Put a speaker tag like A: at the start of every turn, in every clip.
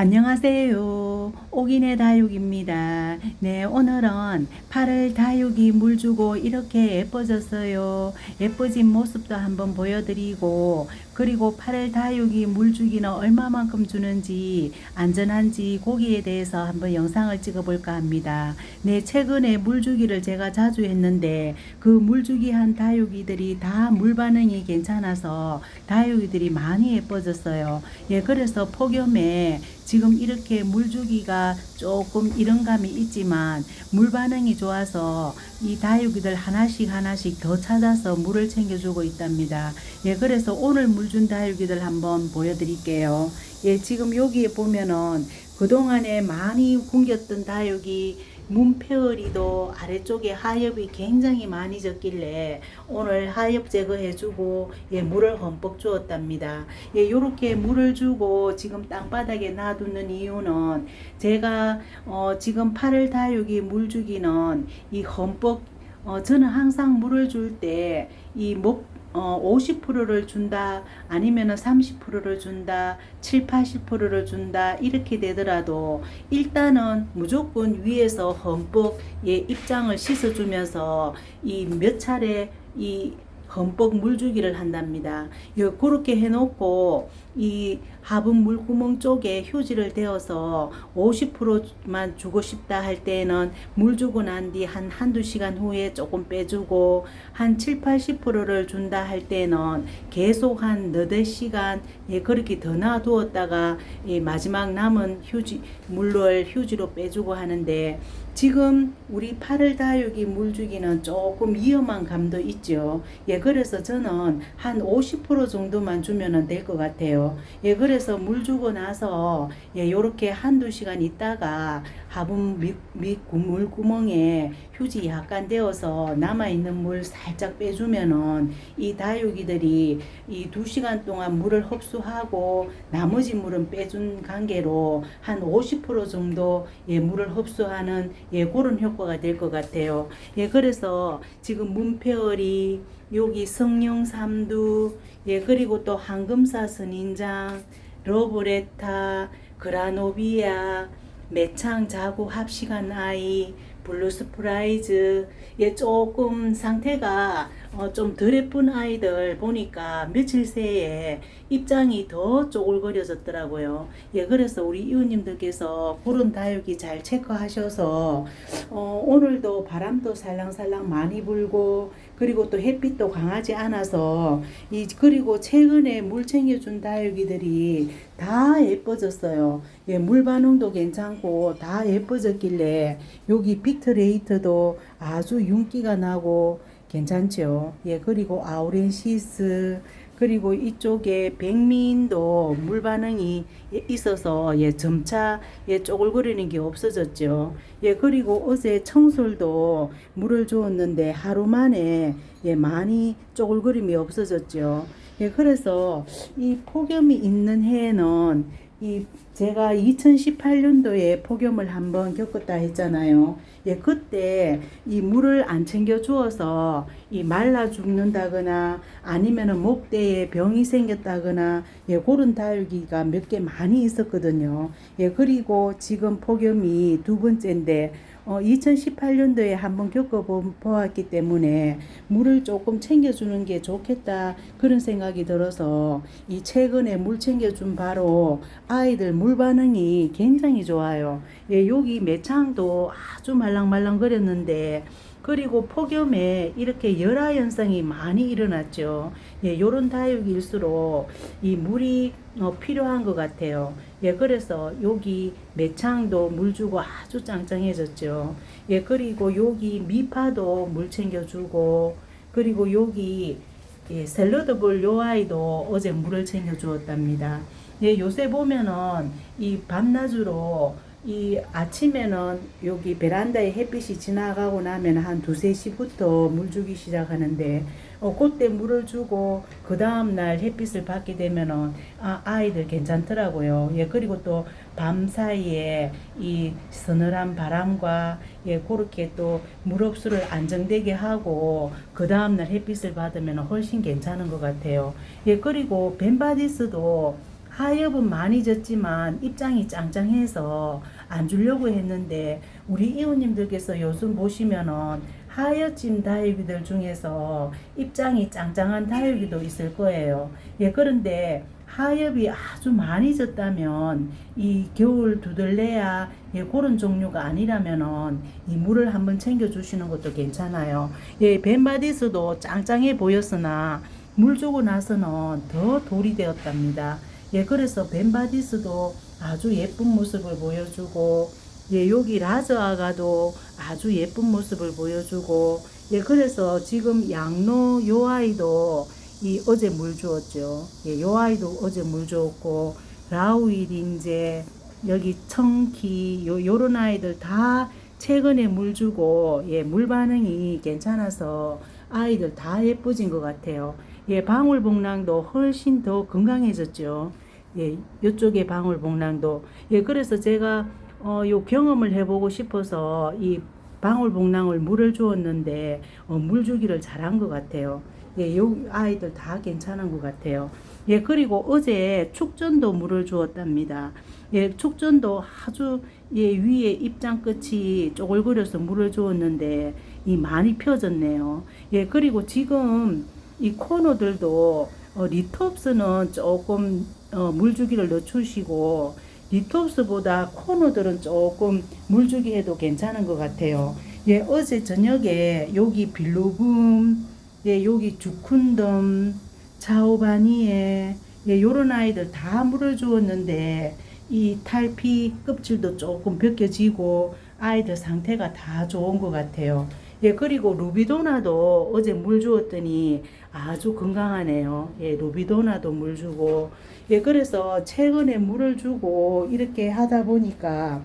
A: 안녕하세요. 옥인의 다육입니다. 네, 오늘은 팔을 다육이 물 주고 이렇게 예뻐졌어요. 예뻐진 모습도 한번 보여드리고, 그리고 팔을 다육이 물 주기는 얼마만큼 주는지, 안전한지 고기에 대해서 한번 영상을 찍어볼까 합니다. 네, 최근에 물 주기를 제가 자주 했는데, 그 물 주기 한 다육이들이 다 물 반응이 괜찮아서 다육이들이 많이 예뻐졌어요. 예, 그래서 폭염에 지금 이렇게 물주기가 조금 이런 감이 있지만 물 반응이 좋아서 이 다육이들 하나씩 하나씩 더 찾아서 물을 챙겨주고 있답니다. 예, 그래서 오늘 물 준 다육이들 한번 보여드릴게요. 예, 지금 여기에 보면은 그동안에 많이 굶겼던 다육이 문페어리도 아래쪽에 하엽이 굉장히 많이 졌길래 오늘 하엽 제거해주고 예, 물을 흠뻑 주었답니다. 예, 요렇게 물을 주고 지금 땅바닥에 놔두는 이유는 제가 어, 지금 팔을 다육이 물 주기는 이 흠뻑 어, 저는 항상 물을 줄 때 이 목 어, 50%를 준다, 아니면은 30%를 준다, 7, 80%를 준다, 이렇게 되더라도 일단은 무조건 위에서 예, 입장을 씻어주면서 이 몇 차례 이 흠뻑 물주기를 한답니다. 요, 그렇게 해놓고 이 화분 물구멍 쪽에 휴지를 대어서 50%만 주고 싶다 할 때에는 물 주고 난 뒤 한 한두 시간 후에 조금 빼주고 한 7, 80%를 준다 할 때는 계속 한 너댓 시간 예, 그렇게 더 놔두었다가 이 마지막 남은 휴지 물을 휴지로 빼주고 하는데 지금 우리 팔을 다육이 물 주기는 조금 위험한 감도 있죠. 예, 그래서 저는 한 50% 정도만 주면은 될 것 같아요. 예, 그래서 물 주고 나서 예, 요렇게 한두 시간 있다가 화분 밑, 밑 물구멍에 휴지 약간 데워서 남아있는 물 살짝 빼주면은 이 다육이들이 이 두 시간 동안 물을 흡수하고 나머지 물은 빼준 관계로 한 50% 정도 예, 물을 흡수하는 예, 그런 효과가 될 것 같아요. 예, 그래서 지금 문페어리 여기 성령 삼두 예, 그리고 또 황금사 선 인장 로브레타 그라노비아 매창 자구 합식한 아이 블루스프라이즈 예 조금 상태가 어, 좀덜 예쁜 아이들 보니까 며칠 새에 입장이 더 쪼글거려졌더라고요. 예, 그래서 우리 이웃님들께서 그런 다육이 잘 체크하셔서 어, 오늘도 바람도 살랑살랑 많이 불고 그리고 또 햇빛도 강하지 않아서 이 그리고 최근에 물 챙겨준 다육이들이 다 예뻐졌어요. 예, 물 반응도 괜찮고 다 예뻐졌길래 여기 빅트레이트도 아주 윤기가 나고 괜찮죠. 예, 그리고 아우렌시스 그리고 이쪽에 백민도 물 반응이 있어서 예 점차 예 쪼글거리는 게 없어졌죠. 예 그리고 어제 청솔도 물을 주었는데 하루 만에 예 많이 쪼글거림이 없어졌죠. 예 그래서 이 폭염이 있는 해에는 이 제가 2018년도에 폭염을 한번 겪었다 했잖아요. 예, 그때 이 물을 안 챙겨 주어서 이 말라 죽는다거나 아니면은 목대에 병이 생겼다거나 예, 그런 다육이가 몇 개 많이 있었거든요. 예, 그리고 지금 폭염이 두 번째인데 어, 2018년도에 한번 겪어보았기 때문에 물을 조금 챙겨주는 게 좋겠다 그런 생각이 들어서 이 최근에 물 챙겨준 바로 아이들 물 반응이 굉장히 좋아요. 예, 여기 매창도 아주 말랑말랑거렸는데 그리고 폭염에 이렇게 열화 현상이 많이 일어났죠. 예, 요런 다육일수록 이 물이 어, 필요한 것 같아요. 예, 그래서 여기 매창도 물 주고 아주 짱짱해졌죠. 예, 그리고 여기 미파도 물 챙겨주고, 그리고 여기 예, 샐러드 볼 요 아이도 어제 물을 챙겨 주었답니다. 예, 요새 보면은 이 밤낮으로 이 아침에는 여기 베란다에 햇빛이 지나가고 나면 한 두세 시부터 물 주기 시작하는데 어, 그때 물을 주고 그 다음날 햇빛을 받게 되면은 아, 아이들 괜찮더라고요. 예, 그리고 또 밤 사이에 이 서늘한 바람과 예, 그렇게 또 물 흡수를 안정되게 하고 그 다음날 햇빛을 받으면 훨씬 괜찮은 것 같아요. 예, 그리고 벤바디스도 하엽은 많이 졌지만 입장이 짱짱해서 안 주려고 했는데 우리 이웃님들께서 요즘 보시면은 하여찜 다육이들 중에서 입장이 짱짱한 다육이도 있을 거예요. 예, 그런데 하엽이 아주 많이 졌다면 이 겨울 두들레야 예, 그런 종류가 아니라면은 이 물을 한번 챙겨 주시는 것도 괜찮아요. 예, 벤바디스도 짱짱해 보였으나 물 주고 나서는 더 돌이 되었답니다. 예, 그래서 벤바디스도 아주 예쁜 모습을 보여주고, 예, 여기 라즈아가도 아주 예쁜 모습을 보여주고, 예, 그래서 지금 양로 요 아이도 이 어제 물 주었죠. 예, 요 아이도 어제 물 주었고, 라우이린제, 여기 청키, 요, 요런 아이들 다 최근에 물 주고, 예, 물 반응이 괜찮아서 아이들 다 예뻐진 것 같아요. 예, 방울복랑도 훨씬 더 건강해졌죠. 예, 요쪽에 방울복랑도. 예, 그래서 제가, 어, 요 경험을 해보고 싶어서 이 방울복랑을 물을 주었는데, 어, 물 주기를 잘한 것 같아요. 예, 요 아이들 다 괜찮은 것 같아요. 예, 그리고 어제 축전도 물을 주었답니다. 예, 축전도 아주 예, 위에 입장 끝이 쪼글거려서 물을 주었는데 이 많이 펴졌네요. 예, 그리고 지금 이 코너들도 어, 리톱스는 조금 어, 물주기를 늦추시고 리톱스보다 코너들은 조금 물주기 해도 괜찮은 것 같아요. 예, 어제 저녁에 여기 빌로금, 예, 여기 주쿤덤, 차오바니에, 예, 요런 아이들 다 물을 주었는데 이 탈피 껍질도 조금 벗겨지고 아이들 상태가 다 좋은 것 같아요. 예, 그리고 루비도나도 어제 물 주었더니 아주 건강하네요. 예, 루비도나도 물 주고. 예, 그래서 최근에 물을 주고 이렇게 하다 보니까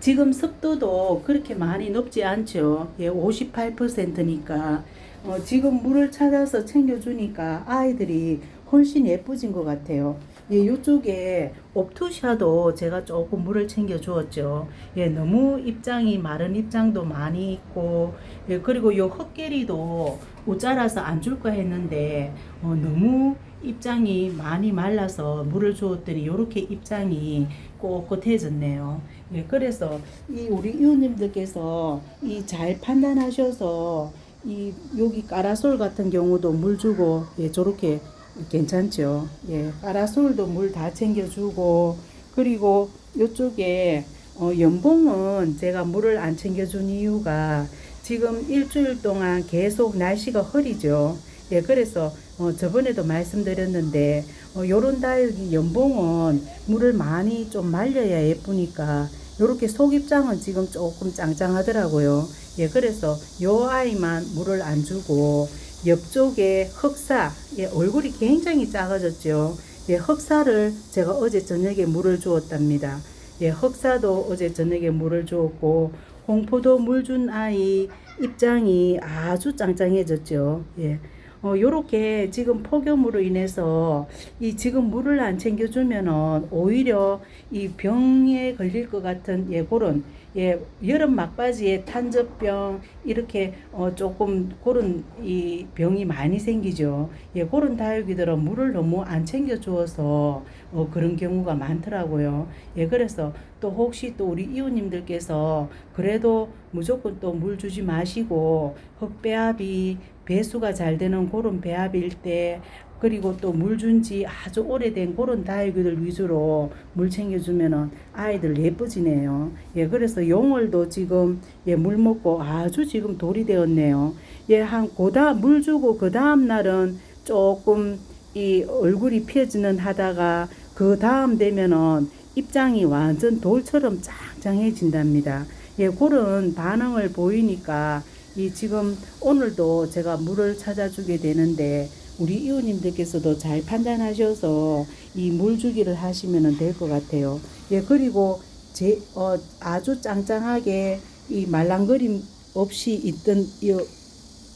A: 지금 습도도 그렇게 많이 높지 않죠. 예, 58%니까. 어, 지금 물을 찾아서 챙겨주니까 아이들이 훨씬 예뻐진 것 같아요. 예, 요쪽에 옵투샤도 제가 조금 물을 챙겨 주었죠. 예, 너무 입장이 마른 입장도 많이 있고, 예, 그리고 요 헛개리도 옷 자라서 안 줄까 했는데, 어, 너무 입장이 많이 말라서 물을 주었더니 요렇게 입장이 꼿꼿해졌네요. 예, 그래서 이 우리 이웃님들께서 이 잘 판단하셔서 이 여기 까라솔 같은 경우도 물 주고 예, 저렇게 괜찮죠. 예, 까라솔도 물 다 챙겨주고 그리고 이쪽에 어, 연봉은 제가 물을 안 챙겨준 이유가 지금 일주일 동안 계속 날씨가 흐리죠. 예, 그래서 어, 저번에도 말씀드렸는데 어, 요런 다육이 연봉은 물을 많이 좀 말려야 예쁘니까 요렇게 속입장은 지금 조금 짱짱하더라고요. 예, 그래서 요 아이만 물을 안 주고 옆쪽에 흑사, 예, 얼굴이 굉장히 작아졌죠. 예, 흑사를 제가 어제 저녁에 물을 주었답니다. 예, 흑사도 어제 저녁에 물을 주었고, 홍포도 물 준 아이 입장이 아주 짱짱해졌죠. 예. 어, 요렇게 지금 폭염으로 인해서 이 지금 물을 안 챙겨주면은 오히려 이 병에 걸릴 것 같은 예, 그런 예, 여름 막바지에 탄저병 이렇게 어 조금 그런 이 병이 많이 생기죠. 예, 그런 다육이들은 물을 너무 안 챙겨 주어서 어 그런 경우가 많더라고요. 예, 그래서 또 혹시 또 우리 이웃님들께서 그래도 무조건 또 물 주지 마시고 흑배합이 배수가 잘 되는 그런 배합일 때 그리고 또 물 준지 아주 오래된 그런 다육이들 위주로 물 챙겨주면은 아이들 예뻐지네요. 예, 그래서 용월도 지금 예, 물 먹고 아주 지금 돌이 되었네요. 예, 한 고다 물 주고 그 다음 날은 조금 이 얼굴이 펴지는 하다가 그 다음 되면은 입장이 완전 돌처럼 짱짱해진답니다. 예, 그런 반응을 보이니까 이 지금 오늘도 제가 물을 찾아주게 되는데 우리 이웃님들께서도 잘 판단하셔서 이 물 주기를 하시면 될 것 같아요. 예, 그리고 제, 어, 아주 짱짱하게 이 말랑거림 없이 있던 이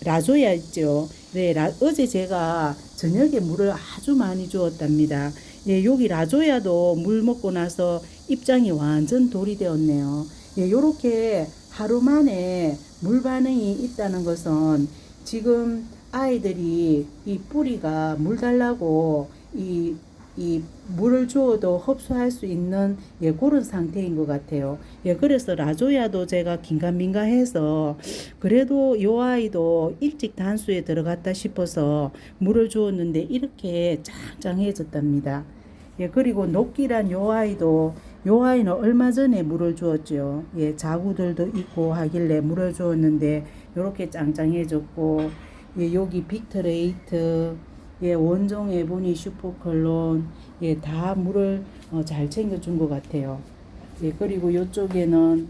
A: 라조야 있죠. 네, 라, 어제 제가 저녁에 물을 아주 많이 주었답니다. 예, 여기 라조야도 물 먹고 나서 입장이 완전 돌이 되었네요. 예, 요렇게 하루 만에 물 반응이 있다는 것은 지금 아이들이 이 뿌리가 물 달라고 이 이 물을 주어도 흡수할 수 있는 예 그런 상태인 것 같아요. 예 그래서 라조야도 제가 긴가민가해서 그래도 요 아이도 일찍 단수에 들어갔다 싶어서 물을 주었는데 이렇게 짱짱해졌답니다. 예 그리고 녹기란 요 아이도 요 아이는 얼마 전에 물을 주었죠. 예 자구들도 있고 하길래 물을 주었는데 요렇게 짱짱해졌고 예 여기 빅터레이트 예, 원종 에보니 슈퍼컬론, 예, 다 물을 어, 잘 챙겨준 것 같아요. 예, 그리고 요쪽에는,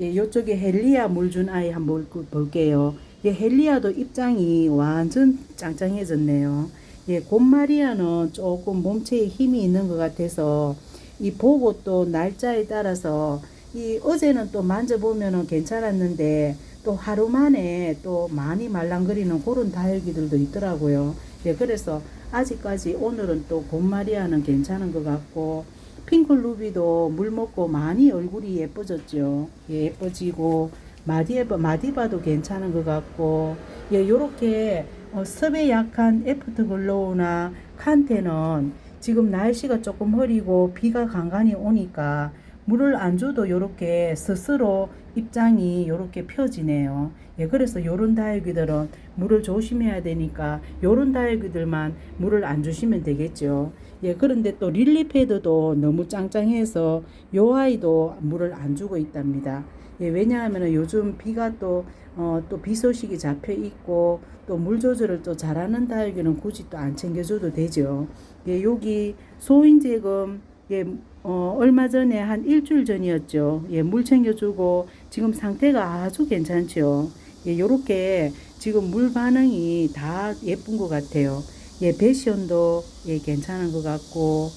A: 예, 요쪽에 헬리아 물 준 아이 한번 볼- 볼게요. 예, 헬리아도 입장이 완전 짱짱해졌네요. 예, 곰마리아는 조금 몸체에 힘이 있는 것 같아서, 이 보고 또 날짜에 따라서, 이 어제는 또 만져보면은 괜찮았는데, 또 하루 만에 또 많이 말랑거리는 그런 다혈기들도 있더라고요. 예, 그래서 아직까지 오늘은 또 곰마리아는 괜찮은 것 같고, 핑클루비도 물 먹고 많이 얼굴이 예뻐졌죠. 예, 예뻐지고, 마디바, 마디바도 괜찮은 것 같고, 예, 요렇게 어, 습에 약한 애프터 글로우나 칸테는 지금 날씨가 조금 흐리고 비가 간간히 오니까 물을 안 줘도 요렇게 스스로 입장이 요렇게 펴지네요. 예, 그래서 요런 다육이들은 물을 조심해야 되니까 요런 다육이들만 물을 안 주시면 되겠죠. 예, 그런데 또 릴리패드도 너무 짱짱해서 요 아이도 물을 안 주고 있답니다. 예, 왜냐하면 요즘 비가 또, 어, 또 비 소식이 잡혀 있고 또 물 조절을 또 잘하는 다육이는 굳이 또 안 챙겨줘도 되죠. 예, 여기 소인제금 예, 어, 얼마 전에 한 일주일 전이었죠. 예, 물 챙겨주고 지금 상태가 아주 괜찮죠. 예, 요렇게 지금 물 반응이 다 예쁜 것 같아요. 예, 배시온도 예, 괜찮은 것 같고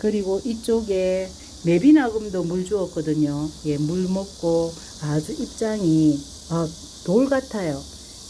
A: 그리고 이쪽에 메비나금도 물 주었거든요. 예, 물 먹고 아주 입장이 아, 돌 같아요.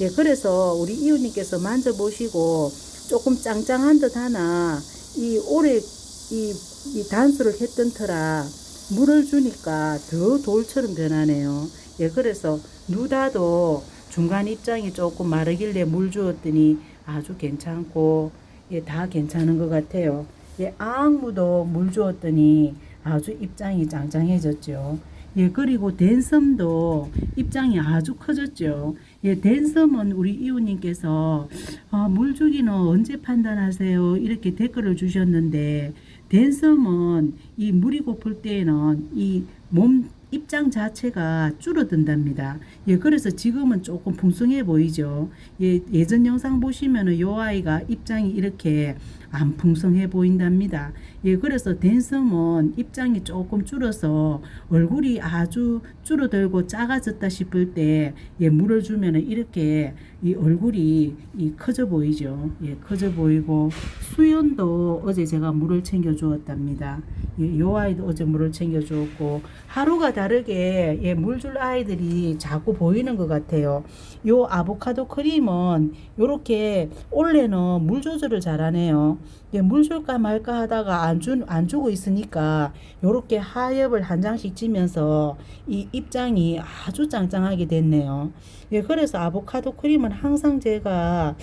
A: 예, 그래서 우리 이웃님께서 만져보시고 조금 짱짱한 듯 하나 이 오래 이, 이 단수를 했던 터라 물을 주니까 더 돌처럼 변하네요. 예, 그래서 누다도 중간 입장이 조금 마르길래 물 주었더니 아주 괜찮고 예, 다 괜찮은 것 같아요. 예, 아악무도 물 주었더니 아주 입장이 짱짱해졌죠. 예, 그리고 댄섬도 입장이 아주 커졌죠. 예, 댄섬은 우리 이웃님께서 아, 물 주기는 언제 판단하세요? 이렇게 댓글을 주셨는데 댄섬은 이 물이 고플 때에는 이 몸 입장 자체가 줄어든답니다. 예, 그래서 지금은 조금 풍성해 보이죠. 예, 예전 영상 보시면은 요 아이가 입장이 이렇게 안 풍성해 보인답니다. 예, 그래서 댄섬은 입장이 조금 줄어서 얼굴이 아주 줄어들고 작아졌다 싶을 때 예, 물을 주면은 이렇게 이 얼굴이 이 커져 보이죠. 예, 커져 보이고 수연도 어제 제가 물을 챙겨 주었답니다. 예, 요 아이도 어제 물을 챙겨 주었고 하루가 다르게 예, 물 줄 아이들이 자꾸 보이는 것 같아요. 요 아보카도 크림은 요렇게 올해는 물 조절을 잘하네요. 예, 물 줄까 말까 하다가 안, 주, 안 주고 있으니까 요렇게 하엽을 한 장씩 찌면서 이 입장이 아주 짱짱하게 됐네요. 예, 그래서 아보카도 크림은 항상 제가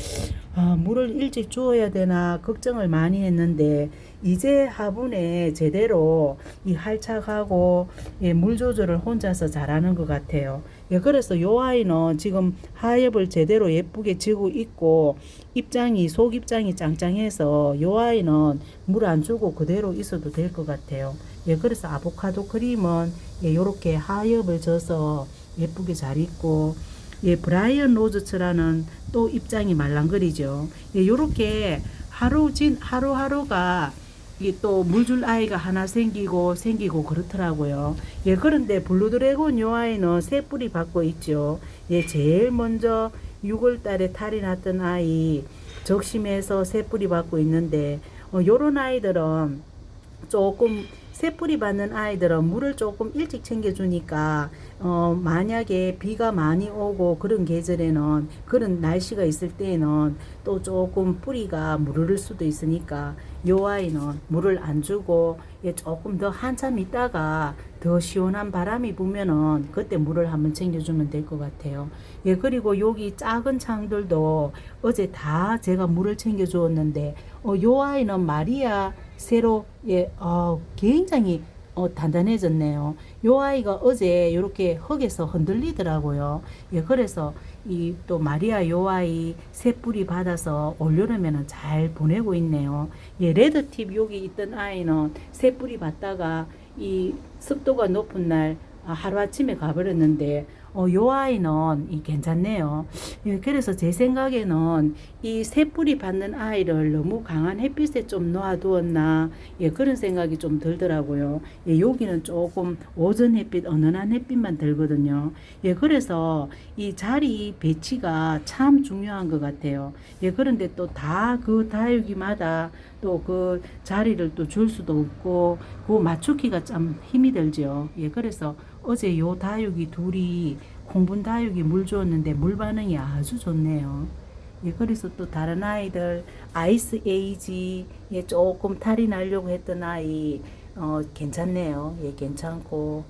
A: 아, 물을 일찍 주어야 되나 걱정을 많이 했는데 이제 화분에 제대로 이 할착하고 예, 물 조절을 혼자서 잘하는 것 같아요. 예, 그래서 요 아이는 지금 하엽을 제대로 예쁘게 지고 있고 입장이 속 입장이 짱짱해서 요 아이는 물 안 주고 그대로 있어도 될 것 같아요. 예, 그래서 아보카도 크림은 예, 요렇게 하엽을 져서 예쁘게 잘 있고 예, 브라이언 로즈츠라는 또 입장이 말랑거리죠. 예, 요렇게 하루 진 하루하루가 또 물줄 아이가 하나 생기고 생기고 그렇더라고요. 예, 그런데 블루 드래곤 요 아이는 새 뿌리 받고 있죠. 예, 제일 먼저 6월 달에 탈이 났던 아이 적심해서 새 뿌리 받고 있는데 어, 요런 아이들은 조금 새 뿌리 받는 아이들은 물을 조금 일찍 챙겨주니까 어 만약에 비가 많이 오고 그런 계절에는 그런 날씨가 있을 때에는 또 조금 뿌리가 무르를 수도 있으니까 요 아이는 물을 안 주고 예, 조금 더 한참 있다가 더 시원한 바람이 부면은 그때 물을 한번 챙겨주면 될 것 같아요. 예, 그리고 여기 작은 창들도 어제 다 제가 물을 챙겨주었는데, 어, 요 아이는 마리아 새로, 예, 어, 굉장히 어, 단단해졌네요. 요 아이가 어제 이렇게 흙에서 흔들리더라고요. 예, 그래서 이 또 마리아 요 아이 새 뿌리 받아서 올여름에는 잘 보내고 있네요. 예, 레드팁 여기 있던 아이는 새 뿌리 받다가 이 습도가 높은 날 아, 하루아침에 가버렸는데 어, 요 아이는 이 괜찮네요. 예, 그래서 제 생각에는 이 새뿌리 받는 아이를 너무 강한 햇빛에 좀 놓아두었나 예, 그런 생각이 좀 들더라고요. 예, 여기는 조금 오전 햇빛, 은은한 햇빛만 들거든요. 예, 그래서 이 자리 배치가 참 중요한 것 같아요. 예, 그런데 또 다 그 다육이마다 또 그 자리를 또 줄 수도 없고 그 맞추기가 참 힘이 들죠. 예, 그래서 어제 요 다육이 둘이 콩분 다육이 물 주었는데 물 반응이 아주 좋네요. 예, 그래서 또 다른 아이들 아이스 에이지 예, 조금 탈이 나려고 했던 아이 어, 괜찮네요. 예, 괜찮고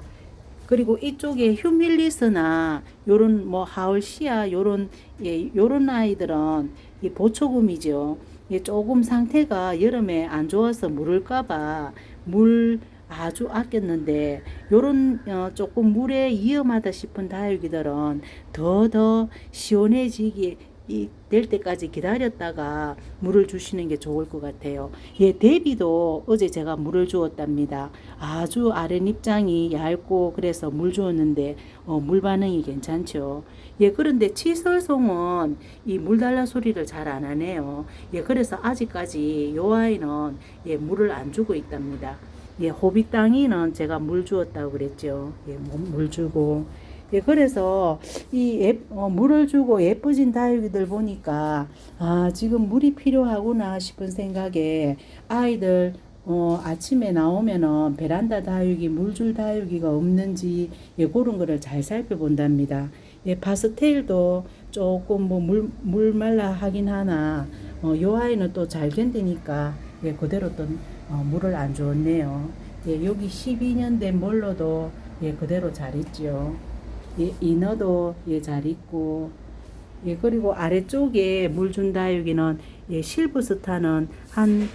A: 그리고 이쪽에 휴밀리스나 요런 뭐 하울시아 요런 예, 요런 아이들은 이 보초금이죠. 예, 조금 상태가 여름에 안 좋아서 물을까봐 물 아주 아꼈는데 요런 어, 조금 물에 위험하다 싶은 다육이들은 더 더 시원해지기 이, 될 때까지 기다렸다가 물을 주시는 게 좋을 것 같아요. 예, 데비도 어제 제가 물을 주었답니다. 아주 아랫입장이 얇고 그래서 물 주었는데 어, 물 반응이 괜찮죠. 예, 그런데 치설송은 이 물 달라 소리를 잘 안 하네요. 예, 그래서 아직까지 요 아이는 예, 물을 안 주고 있답니다. 예, 호빗땅이는 제가 물 주었다고 그랬죠. 예, 뭐, 물 주고. 예, 그래서 이 예, 어, 물을 주고 예뻐진 다육이들 보니까 아, 지금 물이 필요하구나 싶은 생각에 아이들 어, 아침에 나오면은 베란다 다육이, 물줄 다육이가 없는지 예, 그런 거를 잘 살펴본답니다. 예, 파스텔도 조금 뭐 물, 물 말라 하긴 하나, 어, 요 아이는 또 잘 견디니까 예, 그대로 또 어, 물을 안 주었네요. 예, 여기 12년 된 몰로도 예, 그대로 잘 있죠. 예, 이너도 예, 잘 있고, 예, 그리고 아래쪽에 물 준 다육이는 예, 실브스타는 한,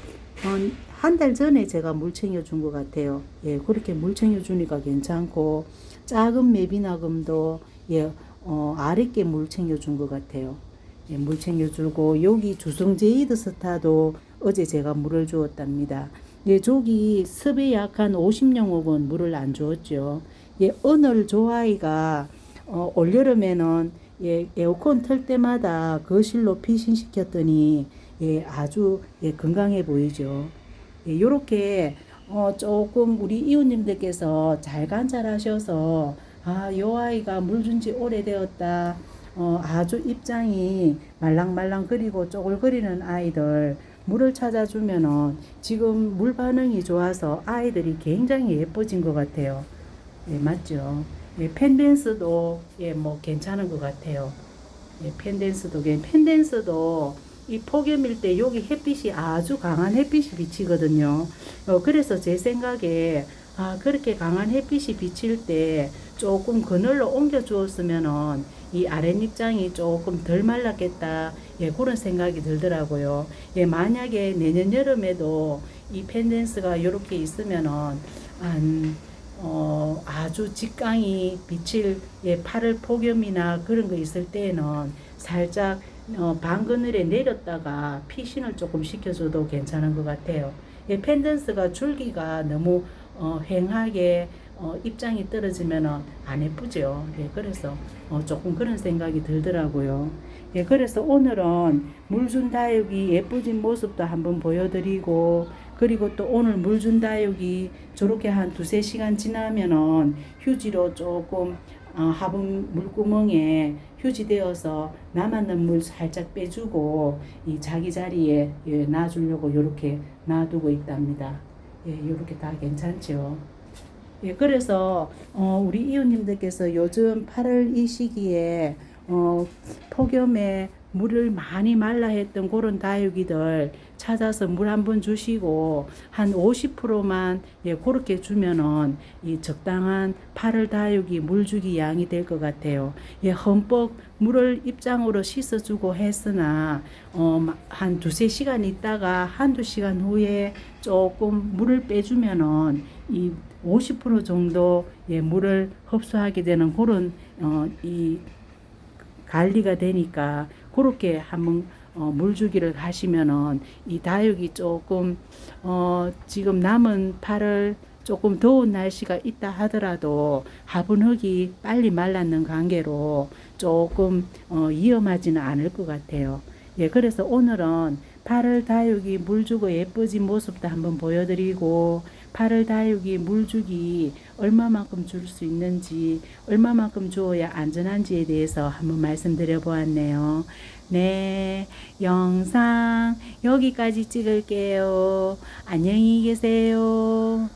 A: 한 달 전에 제가 물 챙겨준 것 같아요. 예, 그렇게 물 챙겨주니까 괜찮고, 작은 메비나금도 예, 어, 아랫게 물 챙겨준 것 같아요. 예, 물 챙겨주고, 여기 주성제이드 스타도 어제 제가 물을 주었답니다. 예, 저기 습에 약한 50영옥은 물을 안 주었죠. 예, 오늘 조아이가 어, 올여름에는 예, 에어컨 틀 때마다 거실로 피신시켰더니 예, 아주 예, 건강해 보이죠. 예, 요렇게 어, 조금 우리 이웃님들께서 잘 관찰하셔서 아, 요 아이가 물 준 지 오래되었다. 어, 아주 입장이 말랑말랑거리고 쪼글거리는 아이들 물을 찾아주면은 지금 물 반응이 좋아서 아이들이 굉장히 예뻐진 것 같아요. 예, 맞죠? 예, 펜댄스도 예, 뭐 괜찮은 것 같아요. 예, 펜댄스도 괜 펜댄스도 이 폭염일 때 여기 햇빛이 아주 강한 햇빛이 비치거든요. 어, 그래서 제 생각에 아, 그렇게 강한 햇빛이 비칠 때 조금 그늘로 옮겨 주었으면은 이 아랫입장이 조금 덜 말랐겠다. 예, 그런 생각이 들더라고요. 예, 만약에 내년 여름에도 이 펜댄스가 이렇게 있으면은 한 어, 아주 직강이 비칠 예, 8월 폭염이나 그런 거 있을 때에는 살짝 어, 방그늘에 내렸다가 피신을 조금 시켜줘도 괜찮은 것 같아요. 예, 펜던스가 줄기가 너무 어, 횡하게 어, 입장이 떨어지면 안 예쁘죠. 예, 그래서 어, 조금 그런 생각이 들더라고요. 예, 그래서 오늘은 물준 다육이 예쁘진 모습도 한번 보여드리고 그리고 또 오늘 물준 다육이 저렇게 한 두세 시간 지나면은 휴지로 조금 어, 화분 물구멍에 휴지 되어서 남았는 물 살짝 빼주고 이 자기 자리에 예, 놔주려고 이렇게 놔두고 있답니다. 예, 이렇게 다 괜찮죠. 예, 그래서 어, 우리 이웃님들께서 요즘 8월 이 시기에 어, 폭염에 물을 많이 말라 했던 그런 다육이들 찾아서 물 한 번 주시고 한 50%만 예, 그렇게 주면은 이 적당한 파를 다육이 물 주기 양이 될 것 같아요. 예, 흠뻑 물을 입장으로 씻어 주고 했으나 어, 마- 한 두세 시간 있다가 한두 시간 후에 조금 물을 빼 주면은 이 50% 정도 예, 물을 흡수하게 되는 그런 어, 이 관리가 되니까 그렇게 한번 어, 물주기를 하시면은 이 다육이 조금 어, 지금 남은 팔을 조금 더운 날씨가 있다 하더라도 화분흙이 빨리 말랐는 관계로 조금 어, 위험하지는 않을 것 같아요. 예, 그래서 오늘은 팔을 다육이 물 주고 예뻐진 모습도 한번 보여드리고 팔을 다육이 물 주기 얼마만큼 줄 수 있는지 얼마만큼 주어야 안전한지에 대해서 한번 말씀드려 보았네요. 네, 영상 여기까지 찍을게요. 안녕히 계세요.